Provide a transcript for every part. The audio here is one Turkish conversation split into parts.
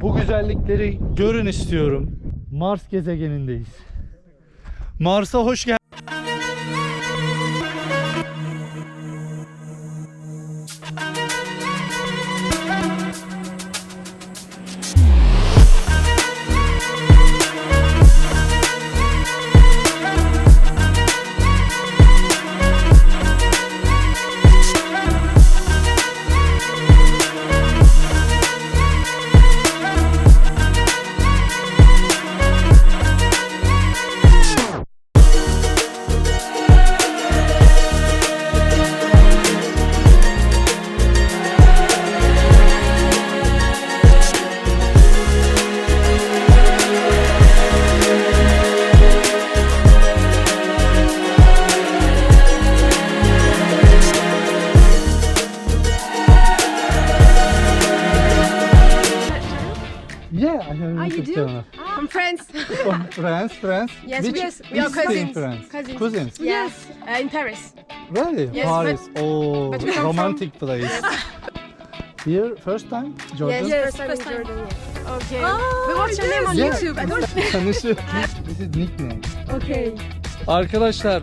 Bu güzellikleri görün istiyorum. Mars gezegenindeyiz. Mars'a hoş geldin. France, France. Yes, Which, yes, we are which city in cousins. France? Cousins. Cousins. Yes, uh, in Paris. Really? Yes, Paris. oh, but we come romantic place. Here, first time, Jordan. Yes, Yes, first time in first time. Jordan. Yeah. Okay. Oh, but what's your name on Yeah. YouTube? I don't. Tanışı. This is nickname. Okay. Arkadaşlar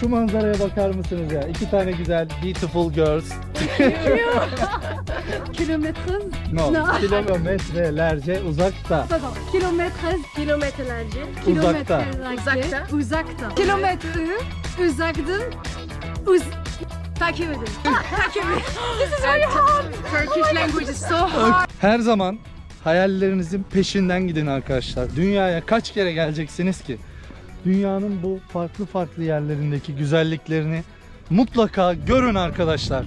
şu manzaraya bakar mısınız ya? İki tane güzel beautiful girls. Kilometres. No, No. kilometrelerce uzakta. Pardon. Kilometres. Kilometrelerce. Uzakta. Kilometrelerce. Uzakta. Kilometre. Uzaktın. Uz... Takip edin. Takip edin. This is very hard. Turkish language is so hard. Her zaman hayallerinizin peşinden gidin arkadaşlar. Dünyaya kaç kere geleceksiniz ki? Dünyanın bu farklı farklı yerlerindeki güzelliklerini mutlaka görün arkadaşlar.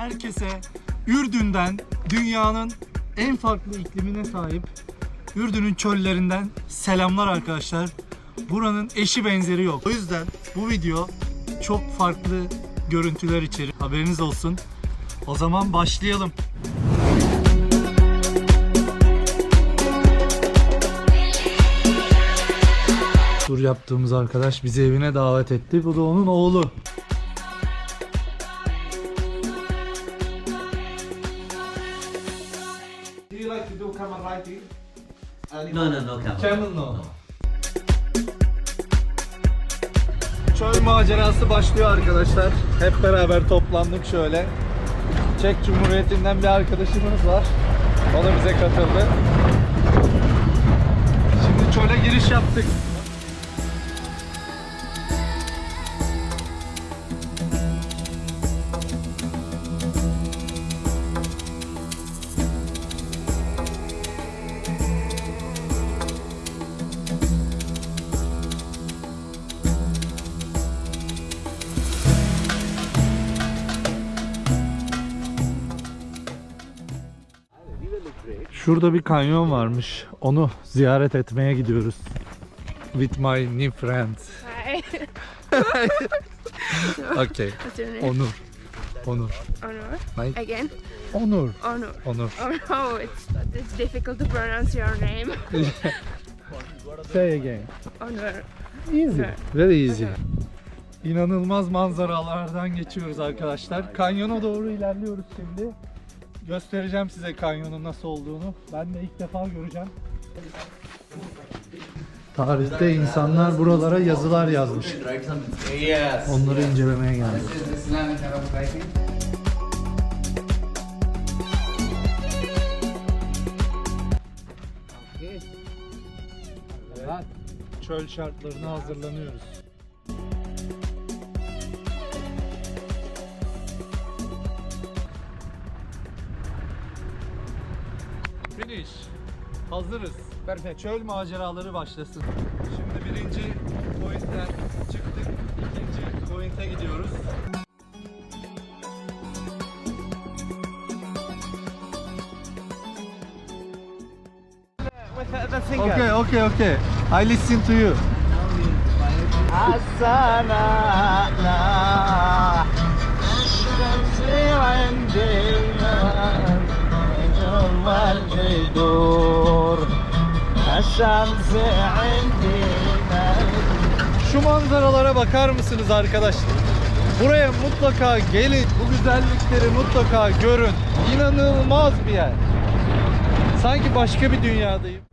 Herkese Ürdün'den dünyanın en farklı iklimine sahip Ürdün'ün çöllerinden selamlar arkadaşlar. Buranın eşi benzeri yok. O yüzden bu video çok farklı görüntüler içerir. Haberiniz olsun. O zaman başlayalım. Tur yaptığımız arkadaş bizi evine davet etti. Bu da onun oğlu. Camel riding? No, no, no camel. Camel no. Çöl macerası başlıyor arkadaşlar. Hep beraber toplandık şöyle. Çek Cumhuriyeti'nden bir arkadaşımız var. O da bize katıldı. Şimdi çöle giriş yaptık. Şurada bir kanyon varmış. Onu ziyaret etmeye gidiyoruz. With my new friends. Hi. Okay. Onur. Onur. Honor. Like Again. Onur. Honor. Onur. Oh it's it's difficult to pronounce your name. Say again. Honor. Easy. Very easy. İnanılmaz manzaralardan geçiyoruz arkadaşlar. Kanyona doğru ilerliyoruz şimdi. Göstereceğim size kanyonun nasıl olduğunu. Ben de ilk defa göreceğim. Tarihte insanlar buralara yazılar yazmış. Onları incelemeye geldik. Çöl şartlarına hazırlanıyoruz. Finish. Hazırız. Perfect. Çöl maceraları başlasın. Şimdi birinci pointten çıktık. İkinci pointe gidiyoruz. Okay, okay, okay. I listen to you. Şu manzaralara bakar mısınız arkadaşlar? Buraya mutlaka gelin. Bu güzellikleri mutlaka görün. İnanılmaz bir yer. Sanki başka bir dünyadayım.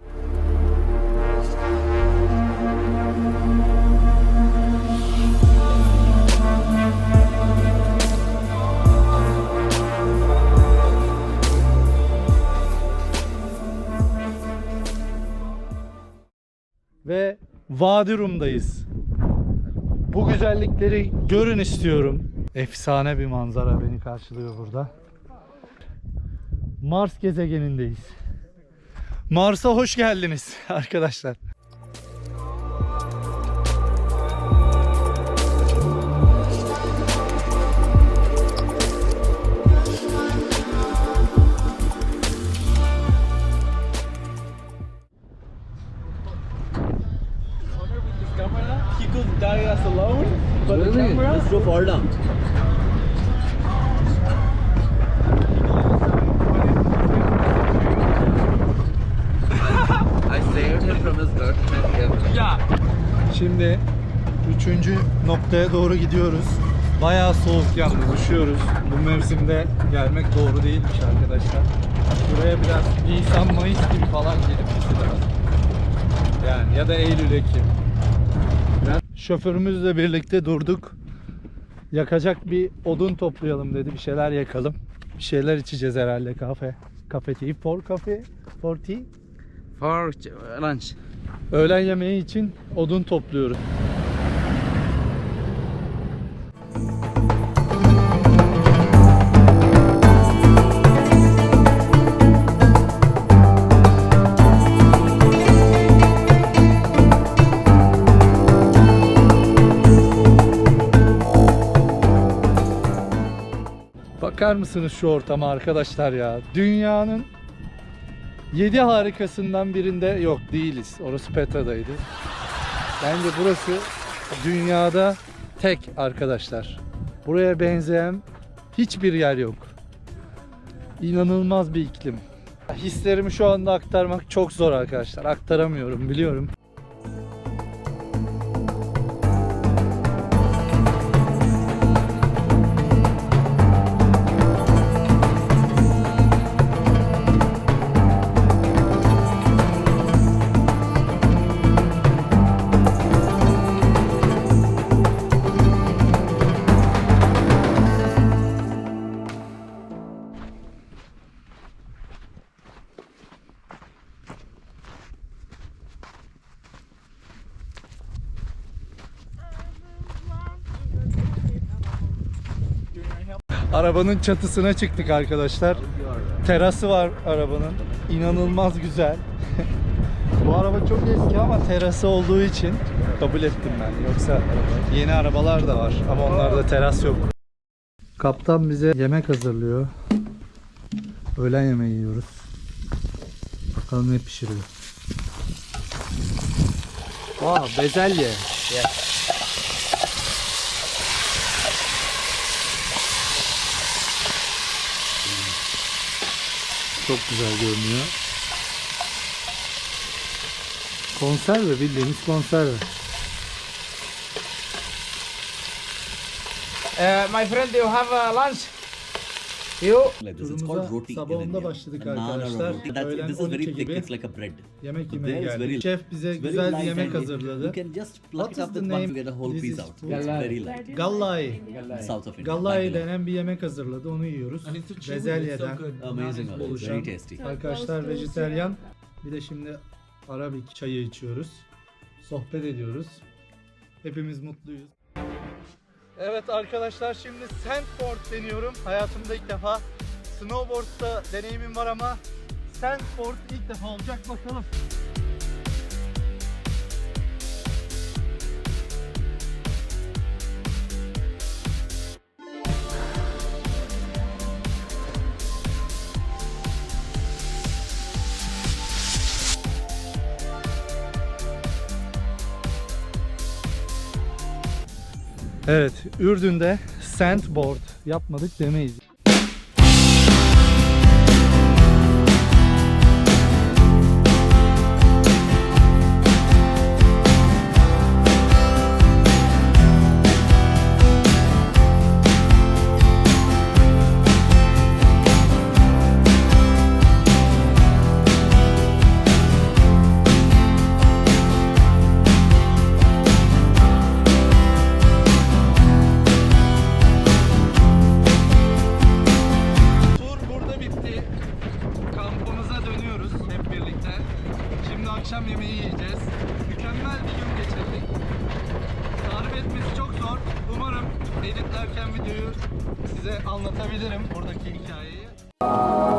Ve Vadi Rum'dayız. Bu güzellikleri görün istiyorum. Efsane bir manzara beni karşılıyor burada. Mars gezegenindeyiz. Mars'a hoş geldiniz arkadaşlar. He could die us alone, but the camera. Let's go fall down. I saved him from his gut and everything. Yeah. Şimdi üçüncü noktaya doğru gidiyoruz. Bayağı soğuk yalnız üşüyoruz. Bu mevsimde gelmek doğru değilmiş arkadaşlar. Buraya biraz Nisan Mayıs gibi falan gelinmesi lazım. Yani ya da Eylül Ekim. Şoförümüzle birlikte durduk. Yakacak bir odun toplayalım dedi. Bir şeyler yakalım. Bir şeyler içeceğiz herhalde kafe. Kafe tea. For coffee. For tea. For lunch. Öğlen yemeği için odun topluyoruz. Bakar mısınız şu ortama arkadaşlar ya? Dünyanın 7 harikasından birinde yok değiliz. Orası Petra'daydı. Bence burası dünyada tek arkadaşlar. Buraya benzeyen hiçbir yer yok. İnanılmaz bir iklim. Hislerimi şu anda aktarmak çok zor arkadaşlar. Aktaramıyorum biliyorum. Arabanın çatısına çıktık arkadaşlar. Terası var arabanın. İnanılmaz güzel. Bu araba çok eski ama terası olduğu için kabul ettim ben. Yoksa yeni arabalar da var ama onlarda teras yok. Kaptan bize yemek hazırlıyor. Öğlen yemeği yiyoruz. Bakalım ne pişiriyor. Aa bezelye. Çok güzel görünüyor. Konserve bildiğimiz konserve. Uh, my friend, do you have uh, lunch? You? Like this. It's called roti. sabah in onda India. başladık arkadaşlar. Öğlen this is 12 very thick. gibi It's like a bread. yemek yemeye geldik. Şef bize güzel bir yemek hazırladı. You can just pluck What it is up the with one name? to get a whole This piece is out. It's very light. Gallai. South of India. Gallai denen bir yemek hazırladı. Onu yiyoruz. Bezelyeden Amazing. Very oluşan tasty. arkadaşlar vejeteryan. Bir de şimdi Arabik çayı içiyoruz. Sohbet ediyoruz. Hepimiz mutluyuz. Evet arkadaşlar şimdi sandboard deniyorum. Hayatımda ilk defa snowboard'da deneyimim var ama sandboard ilk defa olacak bakalım. Evet, Ürdün'de sandboard yapmadık demeyiz. You